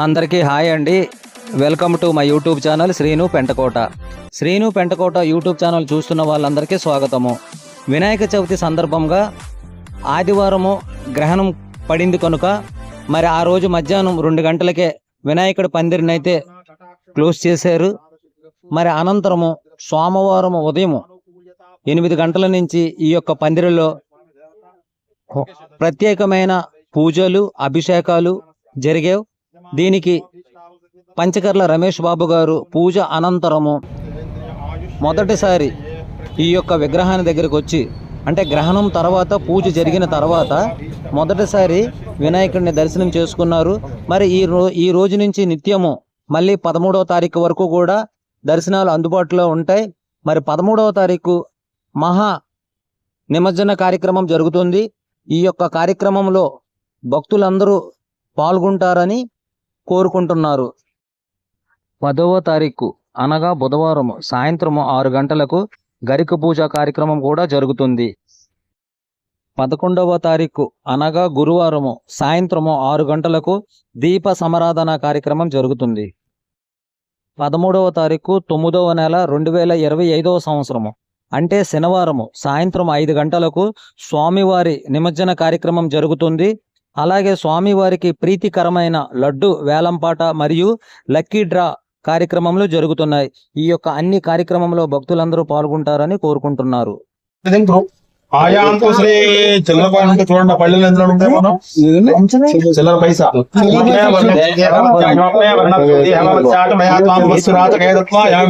అందరికీ హాయ్ అండి. Welcome to my YouTube channel Srinu Pentakota. Srinu Pentakota YouTube channel చూస్తున్న వాళ్ళందరికీ స్వాగతము. వినాయక చవితి సందర్భంగా ఆదివారము గ్రహణం పడింది కనుక మరి ఆ రోజు మధ్యాహ్నం రెండు గంటలకే వినాయకుడి పందిరినైతే క్లోజ్ చేశారు. మరి అనంతరము సోమవారం ఉదయం ఎనిమిది గంటల నుంచి ఈ యొక్క పందిరిలో ప్రత్యేకమైన పూజలు అభిషేకాలు జరిగేవు దీనికి పంచకర్ల రమేష్ బాబు గారు పూజ అనంతరము మొదటిసారి ఈ యొక్క విగ్రహాన్ని దగ్గరికి వచ్చి అంటే గ్రహణం తర్వాత పూజ జరిగిన తర్వాత మొదటిసారి వినాయకుడిని దర్శనం చేసుకున్నారు. మరి ఈ రో ఈ రోజు నుంచి నిత్యము మళ్ళీ పదమూడవ తారీఖు వరకు కూడా దర్శనాలు అందుబాటులో ఉంటాయి. మరి పదమూడవ తారీఖు మహా నిమజ్జన కార్యక్రమం జరుగుతుంది. ఈ యొక్క కార్యక్రమంలో భక్తులందరూ పాల్గొంటారని కోరుకుంటున్నారు. పదవ తారీఖు అనగా బుధవారం సాయంత్రం ఆరు గంటలకు గరిక పూజ కార్యక్రమం కూడా జరుగుతుంది. పదకొండవ తారీఖు అనగా గురువారము సాయంత్రము ఆరు గంటలకు దీప సమరాధన కార్యక్రమం జరుగుతుంది. పదమూడవ తారీఖు తొమ్మిదవ నెల రెండు వేల ఇరవై ఐదవ సంవత్సరము అంటే శనివారము సాయంత్రం ఐదు గంటలకు స్వామివారి నిమజ్జన కార్యక్రమం జరుగుతుంది. అలాగే స్వామివారికి ప్రీతికరమైన లడ్డు వేలంపాట మరియు లక్కీ డ్రా కార్యక్రమంలో జరుగుతున్నాయి. ఈ యొక్క అన్ని కార్యక్రమంలో భక్తులందరూ పాల్గొంటారని కోరుకుంటున్నారు. ఆయాంతో శ్రీ చిల్లర కాయిన్ ఉంటే చూడండి ఆ పళ్ళెలు ఎందులో ఉంటాయి మనం? చిల్లర పైసా.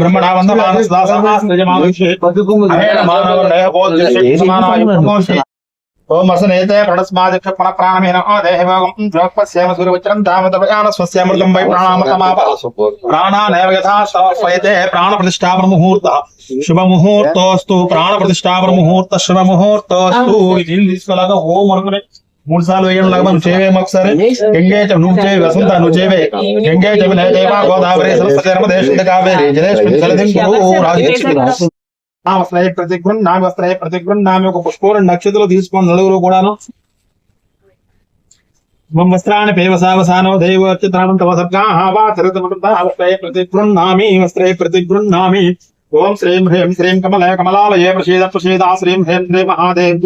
బ్రహ్మణా ఓం అసనేతే ప్రణస్మాదిక్ష పున ప్రాణమేన దేహభోగం జ్యోపస్యేమ సూర్యవచనం దామదయాన స్వస్యామృతం వై ప్రాణామృతమాప ప్రాణానేవ యథా సమర్పయతే ప్రాణ ప్రతిష్టాపన ముహూర్త శుభ ముహూర్తోస్తు ప్రాణ ప్రతిష్టాపన ముహూర్త శుభ ముహూర్తోస్తు ఇది ఓం మూడు సార్లు వేయడం లాగా మనం చేయవేమో ఒకసారి గంగే నువ్వు చేయి వసంత నువ్వు చేయవే. గంగే దేవా గోదావరి సరస్వతి కావేరి జలేష్మి నా వస్త్రయ ప్రతిగృహం నా వస్త్రయ ప్రతిగృహం నామి ఒక పుష్పూర నక్షత్రాలు తీసుకొని నలుగురు కూడాను. మమ వస్త్రాన్ని పేవసావసానో దైవచిత్రానం తవ సర్గాః వా చరితమృత వస్త్రయ ప్రతిగృహ్ణామి వస్త్రయ ప్రతిగృహ్ణామి ఓం శ్రీం హ్రీం శ్రీం కమలయ కమలాలయ ప్రసీద ప్రసీద శ్రీం హ్రీం శ్రీ మహాదేవ్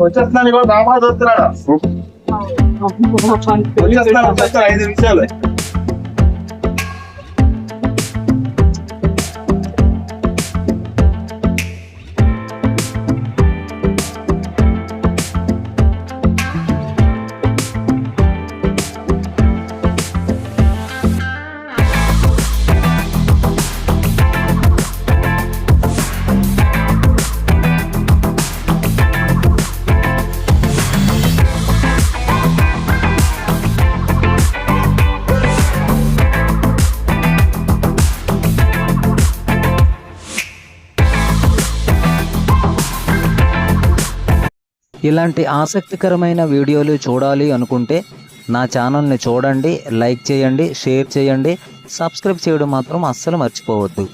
వచ్చేస్తున్నాను Well, that's not what I didn't tell it. ఇలాంటి ఆసక్తికరమైన వీడియోలు చూడాలి అనుకుంటే నా ఛానల్ని చూడండి లైక్ చేయండి షేర్ చేయండి సబ్స్క్రైబ్ చేయడం మాత్రం అస్సలు మర్చిపోవద్దు.